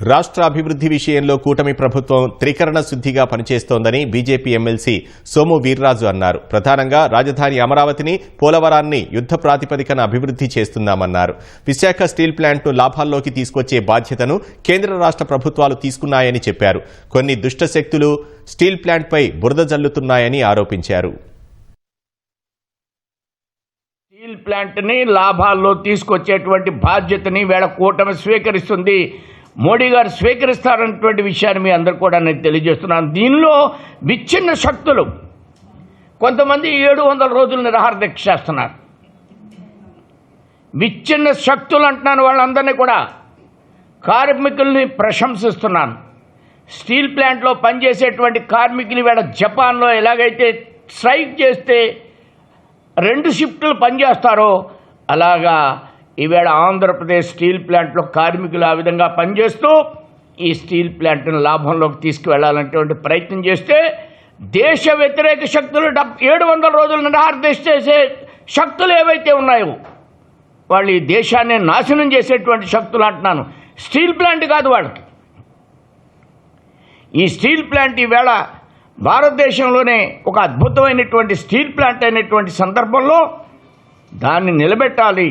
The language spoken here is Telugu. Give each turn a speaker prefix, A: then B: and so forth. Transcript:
A: రాష్ట్ర అభివృద్ధి విషయంలో కూటమి ప్రభుత్వం త్రికరణ శుద్ధిగా పనిచేస్తోందని బీజేపీ ఎమ్మెల్సీ సోము వీర్రాజు అన్నారు. ప్రధానంగా రాజధాని అమరావతిని పోలవరాన్ని యుద్ధ ప్రాతిపదికన అభివృద్ధి చేస్తున్నామన్నారు. విశాఖ స్టీల్ ప్లాంట్ను లాభాల్లోకి తీసుకొచ్చే బాధ్యతను కేంద్ర రాష్ట్ర ప్రభుత్వాలు తీసుకున్నాయని చెప్పారు. కొన్ని దుష్ట శక్తులు స్టీల్ ప్లాంట్పై బురద జల్లుతున్నాయని ఆరోపించారు.
B: స్టీల్ ప్లాంట్ని లాభాల్లో తీసుకొచ్చేటువంటి బాధ్యతని వేళ కూటమి స్వీకరిస్తుంది. మోడీ గారు స్వీకరిస్తారన్నటువంటి విషయాన్ని మీ అందరు కూడా నేను తెలియజేస్తున్నాను. దీనిలో విచ్ఛిన్న శక్తులు కొంతమంది ఏడు వందల రోజులు నిరాహార దీక్ష చేస్తున్నారు. విచ్ఛిన్న శక్తులు అంటున్నాను వాళ్ళందరినీ కూడా. కార్మికుల్ని ప్రశంసిస్తున్నాను. స్టీల్ ప్లాంట్లో పనిచేసేటువంటి కార్మికులు వేళ జపాన్లో ఎలాగైతే స్ట్రైక్ చేస్తే రెండు షిఫ్ట్లు పనిచేస్తారో అలాగా ఈవేళ ఆంధ్రప్రదేశ్ స్టీల్ ప్లాంట్లో కార్మికులు ఆ విధంగా పనిచేస్తూ ఈ స్టీల్ ప్లాంట్ను లాభంలోకి తీసుకువెళ్ళాలనేటువంటి ప్రయత్నం చేస్తే దేశ వ్యతిరేక శక్తులు డబ్ ఏడు వందల రోజులు నిరాహారదీక్ష చేసే శక్తులు ఏవైతే ఉన్నాయో వాళ్ళు ఈ దేశాన్ని నాశనం చేసేటువంటి శక్తులు అంటున్నాను. స్టీల్ ప్లాంట్ కాదు వాళ్ళకి. ఈ స్టీల్ ప్లాంట్ ఈవేళ భారతదేశంలోనే ఒక అద్భుతమైనటువంటి స్టీల్ ప్లాంట్ అయినటువంటి సందర్భంలో దాన్ని నిలబెట్టాలి.